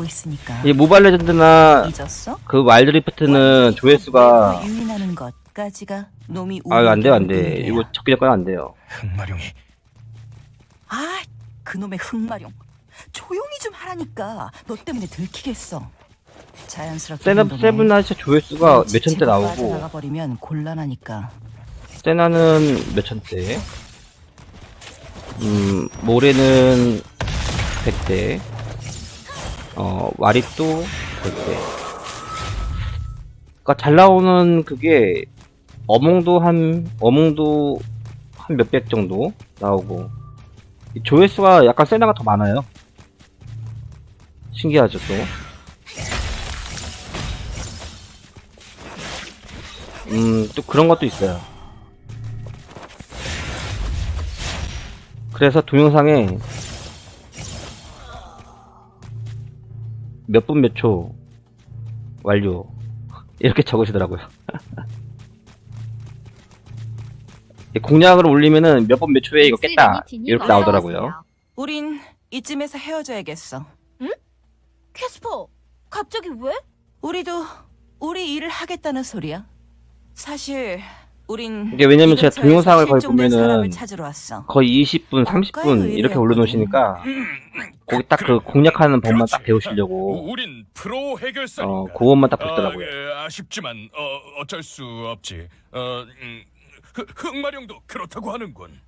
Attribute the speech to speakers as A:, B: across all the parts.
A: 알고 있으니까.
B: 이 모바일 레전드나
A: 잊었어?
B: 그 와일드 리프트는 조회수가
A: 유인하는 것까지가 놈이
B: 아, 안 돼요, 안 돼. 이거 적기 작가는 안 돼요.
C: 흑마룡이
A: 아, 그놈의 흑마룡. 조용히 좀 하라니까. 너 때문에 들키겠어. 자연스럽게
B: 세븐,
A: 행동해.
B: 세븐나이츠 조회수가 몇 천대 나오고,
A: 나가 버리면 곤란하니까.
B: 세나는 몇 천 대, 음, 모래는 100대, 어, 와립도 100대. 그니까 잘 나오는 그게, 어몽도 한, 어몽도 한 몇백 정도 나오고, 이 조회수가 약간 세나가 더 많아요. 신기하죠, 또. 음, 또 그런 것도 있어요. 그래서 동영상에 몇 분 몇 초 완료 이렇게 적으시더라고요. 공략을 올리면은 몇분몇 초에 이거 깼다 이렇게 나오더라고요.
A: 우린 이쯤에서 헤어져야겠어.
D: 캐스퍼, 갑자기 왜?
A: 우리도 우리 일을 하겠다는 소리야. 사실 우린
B: 이게 왜냐면 제가
A: 이근처에서
B: 동영상을 거의
A: 실종된 사람을
B: 보면은
A: 찾으러 왔어.
B: 거의 20분,
A: 가까이
B: 30분 이렇게. 올려놓으시니까 거기 딱 그 공략하는 법만 딱 배우시려고
C: 우린 프로 해결사니까.
B: 어 그것만 딱 보시더라고요.
C: 아, 예, 아쉽지만 어, 어쩔 수 없지. 어, 음, 흑, 흑마룡도 그렇다고 하는군.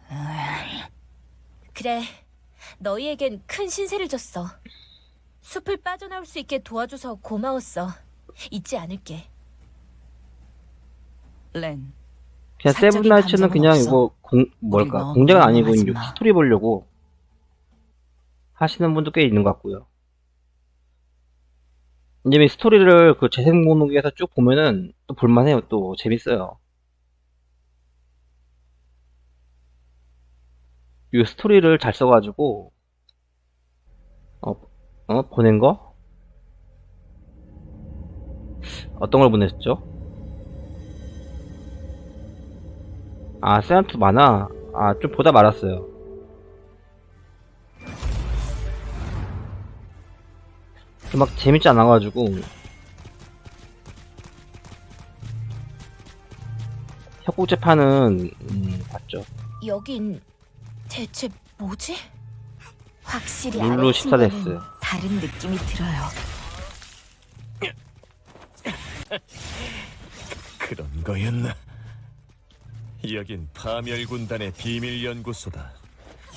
D: 그래, 너희에겐 큰 신세를 졌어. 숲을 빠져나올 수 있게 도와줘서 고마웠어. 잊지 않을게.
A: 렌.
B: 그냥
A: 사적인
B: 세븐나이츠는
A: 감정은
B: 그냥
A: 없어.
B: 이거 공 뭐랄까
A: 너무
B: 공작은 아니고
A: 하지
B: 이제
A: 마.
B: 스토리 보려고 하시는 분도 꽤 있는 것 같고요. 이제 이 스토리를 그 재생 목록에서 쭉 보면은 또 볼만해요. 또 재밌어요. 이 스토리를 잘 써가지고 어, 어 보낸 거 어떤 걸 보냈죠? 아, 세안투 많아. 아, 좀 보다 말았어요. 그막 재밌지 않아가지고. 협곡재판은, 음, 봤죠.
D: 여긴 대체 뭐지? 확실히
B: 룰루
D: 아래층과는
B: 14데스.
D: 다른 느낌이 들어요.
C: 그런 거였나? 여긴 파멸군단의 비밀 연구소다.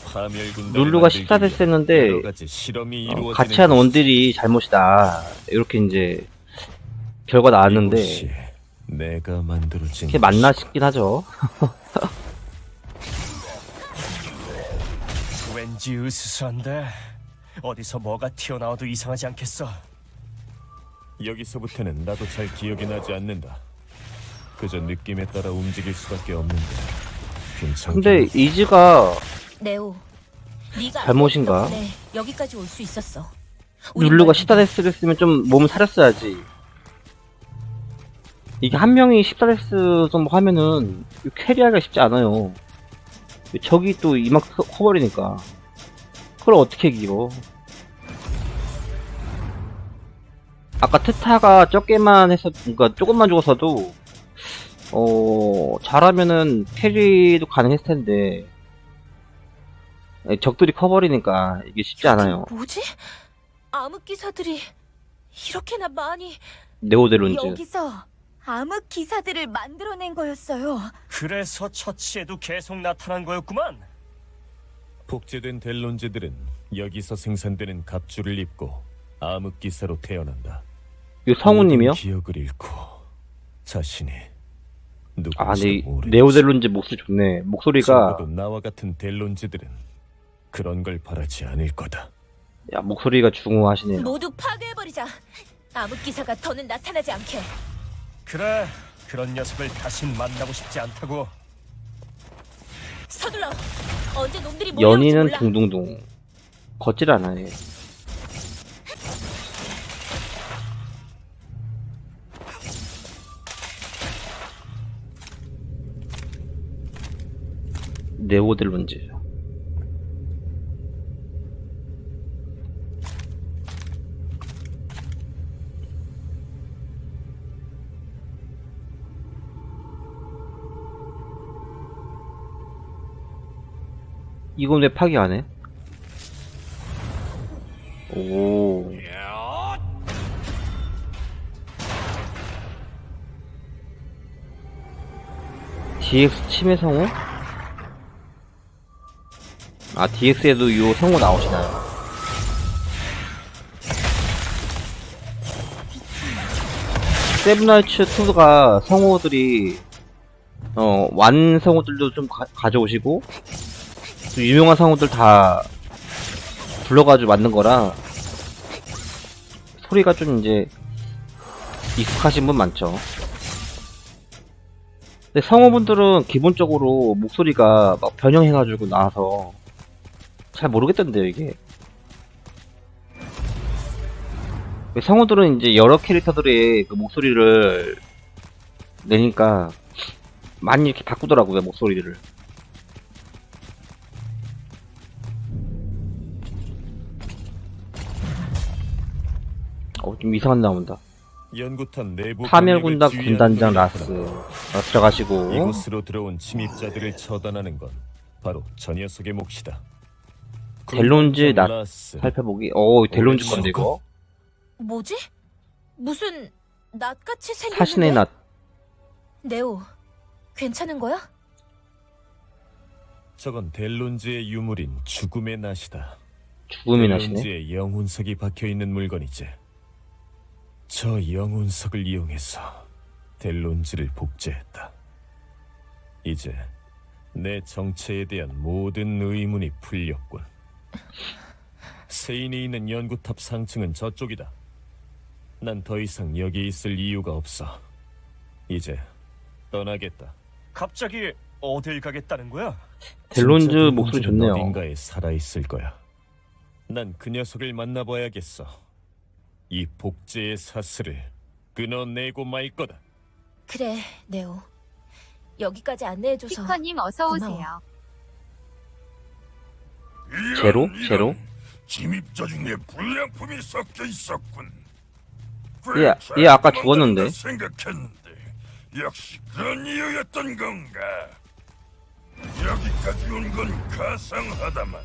C: 파멸군단
B: 룰루가 14데스 했는데,
C: 여러 가지 실험이
B: 어, 같이 한 원들이 잘못이다. 이렇게 이제, 결과 나왔는데,
C: 내가 만들어진
B: 그게 맞나 싶긴 하죠.
E: 왠지 으스스한데 어디서 뭐가 튀어나와도 이상하지 않겠어.
C: 여기서부터는 나도 잘 기억이 나지 않는다. 그저 느낌에 따라 움직일 수밖에 없는데.
B: 근데, 이즈가,
D: 네오, 네가
B: 잘못인가?
D: 때문에 여기까지 올 수 있었어.
B: 룰루가
D: 널
B: 14데스를 쓰면 좀 몸을 사렸어야지. 이게 한 명이 14데스 정도 하면은 캐리하기가 쉽지 않아요. 적이 또 이만큼 커- 커버리니까. 그걸 어떻게 이겨? 아까 트타가 적게만 해서, 그러니까 조금만 죽어서도, 어, 잘하면은 캐리도 가능했을 텐데, 적들이 커버리니까 이게 쉽지 않아요.
D: 뭐지? 암흑 기사들이 이렇게나 많이
B: 네오데론즈.
D: 여기서 암흑 기사들을 만들어낸 거였어요.
E: 그래서 처치에도 계속 나타난 거였구만.
C: 복제된 델론즈들은 여기서 생산되는 갑주를 입고 암흑 기사로 태어난다.
B: 이 성우님이요?
C: 모든 기억을 잃고 자신이
B: 아, 네,
C: 모르지.
B: 네오델론즈 목소리 좋네. 목소리가,
C: 적어도 나와 같은 델론즈들은 그런 걸 바라지 않을 거다.
B: 야, 목소리가 중후하시네요.
D: 모두 파괴해버리자. 암흑 기사가 더는 나타나지 않게.
E: 그래, 그런 녀석을 다신 만나고 싶지 않다고.
D: 서둘러. 언제 놈들이 몰려올지
B: 연인은
D: 몰라.
B: 둥둥둥. 걷질 않아요. 네오델론즈 이건 왜 파괴 안 해? 오. DX 침해 상호? 아, DX에도 요 성우 나오시나요? 세븐나이츠 2가 성우들이, 어, 완 성우들도 좀 가, 가져오시고, 또 유명한 성우들 다 불러가지고 만든 거라, 소리가 좀 이제, 익숙하신 분 많죠. 근데 성우분들은 기본적으로 목소리가 막 변형해가지고 나와서 잘 모르겠던데요, 이게. 성우들은 이제 여러 캐릭터들의 그 목소리를 내니까 많이 이렇게 바꾸더라고요, 목소리를. 어, 좀 이상한 나온다.
C: 연구탄 내부
B: 파멸군단 군단장 라스. 어, 들어가시고.
C: 이곳으로 들어온 침입자들을 처단하는 건 바로 저 녀석의 몫이다.
B: 델론즈 나-. 살펴보기. 어, 델론즈 건데, 이거.
D: 뭐지? 무슨 낫같이 생겼는데?
B: 사신의 낫.
D: 네오, 괜찮은 거야?
C: 저건 델론즈의 유물인 죽음의 낫이다.
B: 죽음이 나시네.
C: 델론즈의 영혼석이 박혀 있는 물건이지. 저 영혼석을 이용해서 델론즈를 복제했다. 이제 내 정체에 대한 모든 의문이 풀렸군. 세인이 있는 연구탑 상층은 저쪽이다. 난 더 이상 여기 있을 이유가 없어. 이제 떠나겠다.
E: 갑자기 어딜 가겠다는 거야?
B: 델론즈
C: 진짜
B: 목소리
C: 델론즈는
B: 좋네요.
C: 어딘가에 살아 있을 거야. 난 그 녀석을 만나봐야겠어. 이 복제의 사슬을 끊어내고 말 거다.
D: 그래, 네오. 여기까지 안내해줘서
F: 피커님 어서
D: 고마워.
F: 오세요.
B: 제로? 제로?
G: 침입자 중에 불량품이 섞여 있었군.
B: 얘, 얘 아까 죽었는데.
G: 생각했는데 역시 그런 이유였던 건가? 여기까지 온 건 가상하다만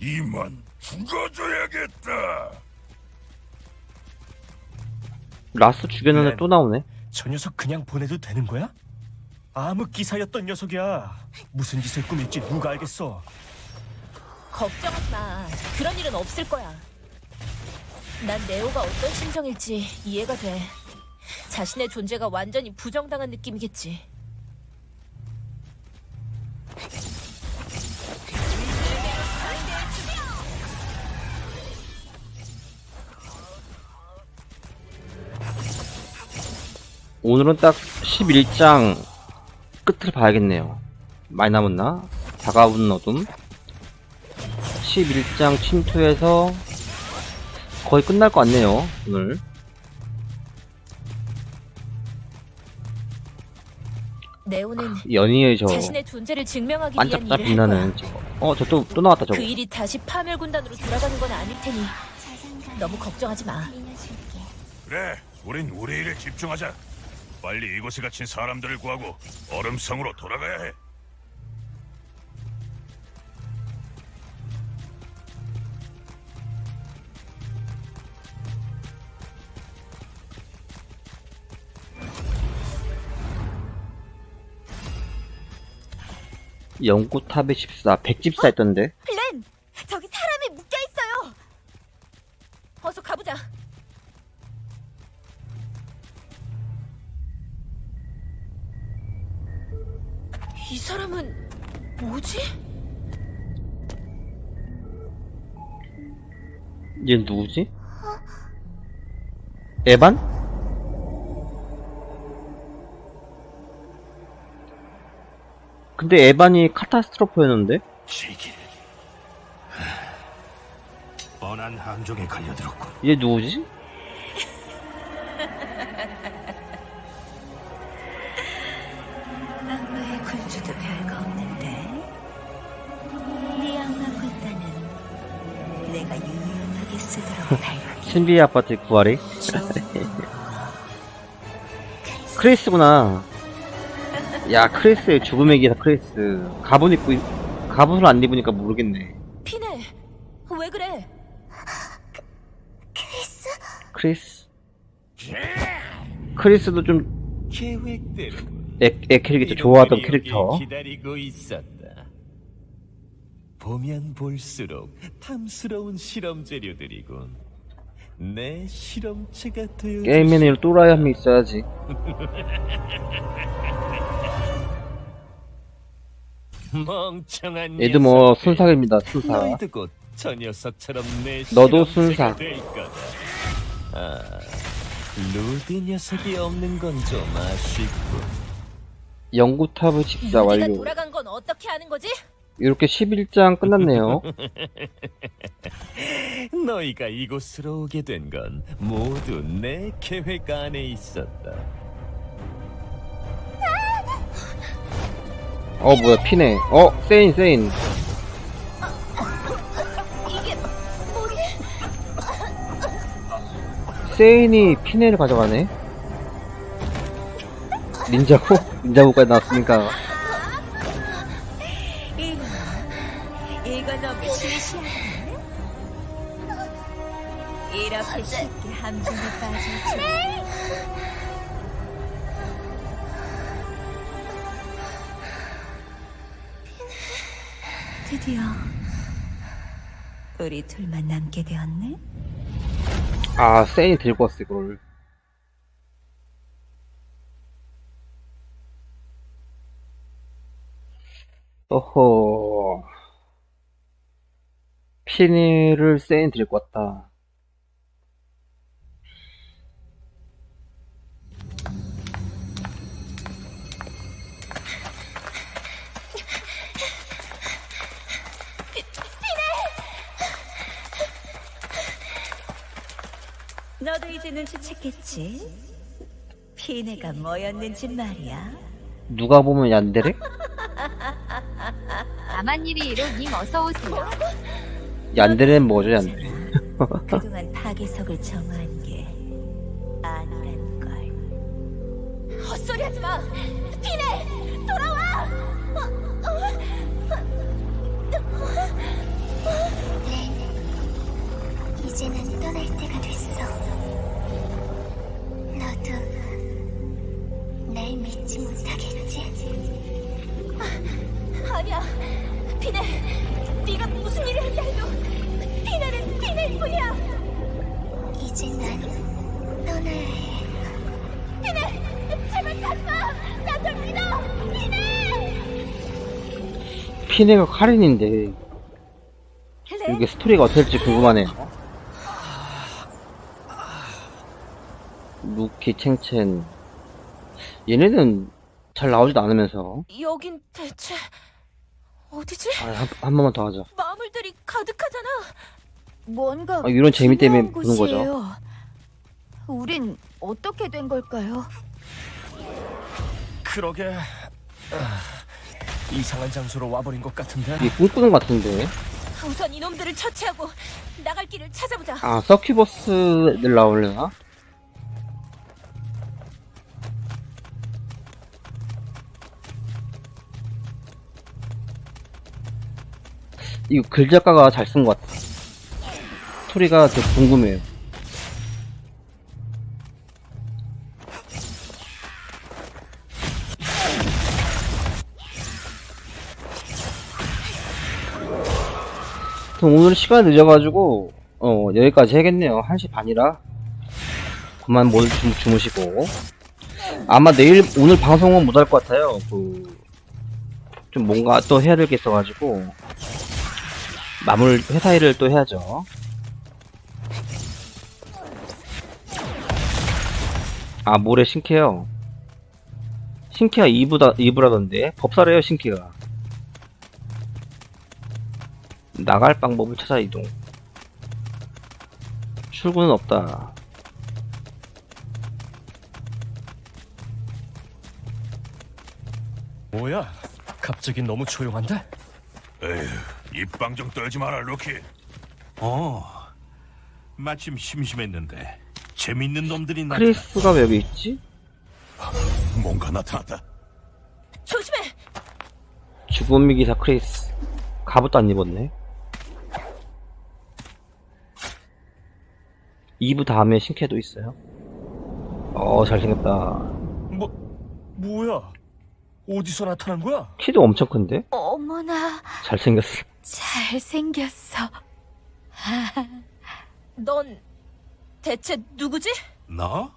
G: 이만 죽어줘야겠다.
B: 라스 죽였는데
E: 네.
B: 또 나오네.
E: 저 녀석 그냥 보내도 되는 거야? 암흑 기사였던 녀석이야. 무슨 짓을 꾸밀지 누가 알겠어?
D: 걱정하지 마. 그런 일은 없을 거야. 난 네오가 어떤 심정일지 이해가 돼. 자신의 존재가 완전히 부정당한 느낌이겠지.
B: 오늘은 딱 11장 끝을 봐야겠네요. 많이 남았나? 다가오는 어둠. 11장 침투해서 거의 끝날 것 같네요, 오늘.
D: 네오는
B: 연희의 저
D: 자신의 존재를 증명하기 위한
B: 반짝반짝
D: 일을 할 거야.
B: 빛나는 저거. 어, 저 또 또 나왔다 저거.
D: 그 일이 다시 파멸 군단으로 돌아가는 건 아닐 테니 너무 걱정하지 마.
G: 그래, 우린 우리 일에 집중하자. 빨리 이곳에 갇힌 사람들을 구하고 얼음성으로 돌아가야 해.
B: 연구탑의 집사, 백집사 했던데.
D: 렌! 저기 사람이 묶여 있어요. 어서 가보자. 이 사람은 뭐지?
B: 얘 누구지? 에반? 근데 에반이 카타스트로프였는데?
G: 시길. 뻔한 함정에 걸려들었군.
B: 얘 누구지?
H: 악마의 굴주도 별거 없는데 네 악마 군단은 내가 유용하게 쓰도록 할게
B: 신비의 아파트 구하리? 크리스구나. 야, 크리스의 죽음의 기사 크리스. 가본 입고, 있- 갑옷을 안 입으니까 모르겠네.
D: 피네, 왜 그래?
B: 크리스? 크리스도 좀
C: 계획대로
B: 애, 애 캐릭터 좋아하던 캐릭터.
C: 기다리고 있었다. 보면 볼수록 탐스러운 실험 재료들이군. 내 실험체가 되어
B: 게임에는 또라이 한 명 있어야지.
C: 멍청한
B: 얘도 뭐
C: 녀석들.
B: 순삭입니다, 순삭.
C: 너희도 곧저 녀석처럼 내
B: 너도
C: 실험체가
B: 순삭.
C: 될 거다. 아, 루드 녀석이 없는 건 좀 아쉽고.
B: 연구탑을 집사
D: 루디가
B: 완료.
D: 돌아간 건 어떻게 하는 거지?
B: 이렇게 11장 끝났네요.
C: 너희가 이곳으로 오게 된 건 모두 내 계획 안에 있었다.
B: 어, 뭐야, 피네. 어, 세인, 세인. 세인이 피네를 가져가네. 닌자고? 닌자고까지 나왔으니까.
H: 쉽게 함정에 빠질지. 드디어 우리 둘만 남게 되었네.
B: 아, 세인이 들고 왔어, 이걸. 어허. 피네를 세인 들고 왔다.
H: 너도 이제 눈치챘겠지? 피네가 뭐였는지 말이야.
B: 누가 보면 얀데레?
F: 아만일이로 님 어서 오세요.
B: 얀데레는 뭐죠, 얀데레?
H: 그동안 파괴석을 정화한 게 아니란 걸.
D: 헛소리하지 마. 피네, 돌아와.
I: 이제는 떠날 때가 됐어. 날 믿지 못하겠지?
D: 아니야, 피네. 네가 무슨 일을 했다 해도 피네는 피네일 뿐이야.
I: 이제 난 떠나야 해.
D: 피네, 제발 가지 마. 나좀 믿어, 피네.
B: 피네가 카린인데, 이게 스토리가 어떨지 궁금하네요. 루키, 챙첸. 얘네는 잘 나오지도 않으면서.
D: 여긴 대체 어디지?
B: 아, 한, 한 번만 더 하자.
D: 마물들이 가득하잖아.
F: 뭔가
B: 아, 이런 재미 때문에 보는 거죠.
F: 곳이에요. 우린 어떻게 된 걸까요?
E: 그러게 아, 이상한 장소로 와버린 것 같은데.
B: 이게 꿈꾸는 것 같은데.
D: 우선 이놈들을 처치하고 나갈 길을 찾아보자.
B: 아, 서큐버스들 나오려나? 이거 글 작가가 잘 쓴 것 같아. 스토리가 되게 궁금해요. 그럼 오늘 시간 늦어가지고 어 여기까지 해야겠네요. 1시 반이라. 그만 모두 주, 주무시고. 아마 내일 오늘 방송은 못 할 것 같아요. 그 좀 뭔가 또 해야 될 게 있어가지고 마무리 회사 일을 또 해야죠 아 모레 신캐요 신캐가 2부다 2부라던데 법사래요 신캐가 나갈 방법을 찾아 이동. 출구는 없다.
E: 뭐야? 갑자기 너무 조용한데?
G: 에휴, 입방 좀 떨지 마라, 루키.
J: 어, 마침 심심했는데 재밌는 놈들이 나타나.
B: 크리스가 왜 여기 있지?
G: 뭔가 나타났다.
D: 조심해.
B: 죽음의 기사 크리스. 갑옷도 안 입었네. 2부 다음에 신캐도 있어요. 어, 잘생겼다.
E: 뭐 뭐야? 어디서 나타난 거야?
B: 키도 엄청 큰데?
F: 어머나,
B: 잘생겼어.
F: 잘생겼어.
D: 넌 대체 누구지?
J: 너?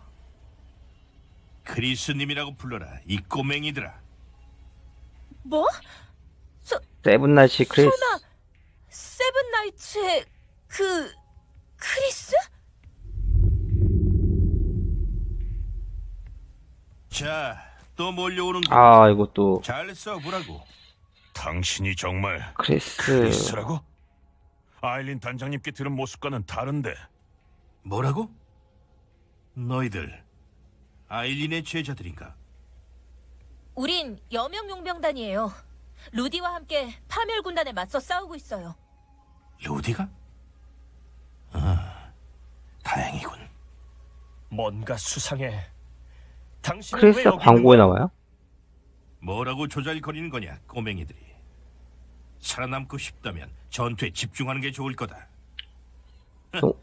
J: 크리스님이라고 불러라 이 꼬맹이들아
D: 뭐?
B: 세븐나이츠 크리스.
D: 설마 세븐나이츠의 그 크리스?
J: 자 또 몰려오는 거
B: 아, 이것도
J: 잘 써보라고
G: 당신이 정말
B: 크리스.
G: 크리스라고? 아일린 단장님께 들은 모습과는 다른데
J: 뭐라고? 너희들 아일린의 제자들인가?
D: 우린 여명 용병단이에요. 루디와 함께 파멸 군단에 맞서 싸우고 있어요.
J: 루디가? 아, 다행이군.
E: 뭔가 수상해. 당신은 왜
B: 크리스가
E: 여기
B: 광고에? 나와요?
J: 뭐라고 조잘거리는 거냐, 꼬맹이들이. 살아남고 싶다면 전투에 집중하는 게 좋을 거다.
B: 오늘은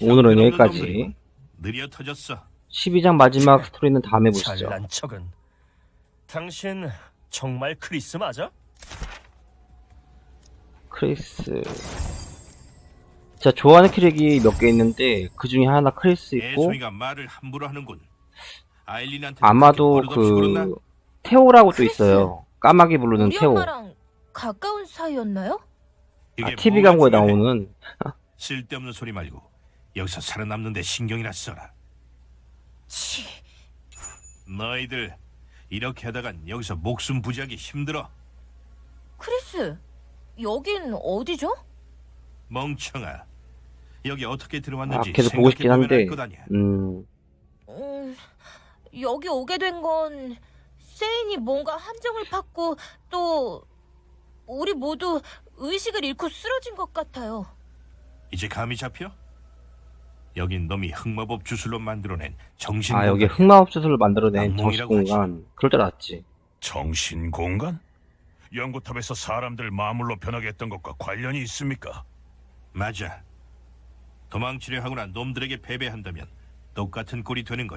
J: 형편없는
B: 여기까지.
J: 놈들이군. 느려 터졌어.
B: 12장 마지막 스토리는 다음에 보시죠.
E: 잘난 척은. 당신 정말 크리스 맞아?
B: 크리스. 제가 좋아하는 캐릭이 몇 개 있는데 그 중에 하나 크리스 있고
J: 애송이가 말을 함부로 하는군. 아일린한테
B: 아마도
J: 그
B: 테오라고 또. 있어요. 까마귀 부르는
D: 우리
B: 테오.
D: 엄마랑 가까운 사이였나요?
B: 아, TV
J: 뭐가
B: 광고에
J: 중요해?
B: 나오는
J: 쓸데없는 소리 말고 여기서 살아남는데 신경이나 써라.
D: 치,
J: 너희들 이렇게 하다간 여기서 목숨 부지하기 힘들어.
D: 크리스, 여긴 어디죠?
J: 멍청아. 여기 어떻게
B: 아,
J: 들어왔는지
B: 계속 보고 싶긴
J: 생각해보면
B: 한데
J: 알것 아니야.
B: 음,
D: 음, 여기 오게 된 건 세인이 뭔가 함정을 팠고 또 우리 모두 의식을 잃고 쓰러진 것 같아요.
J: 이제 감이 잡혀? 여긴 놈이 흑마법 주술로 만들어낸 정신
B: 아 여기. 흑마법 주술을 만들어낸
J: 악몽이라고
B: 정신공간 그럴 줄 알았지.
G: 정신 공간? 연구탑에서 사람들 마물로 변하게 했던 것과 관련이 있습니까?
J: 맞아. 도망치려 하거나 놈들에게 패배한다면 똑같은 꼴이 되는 거야.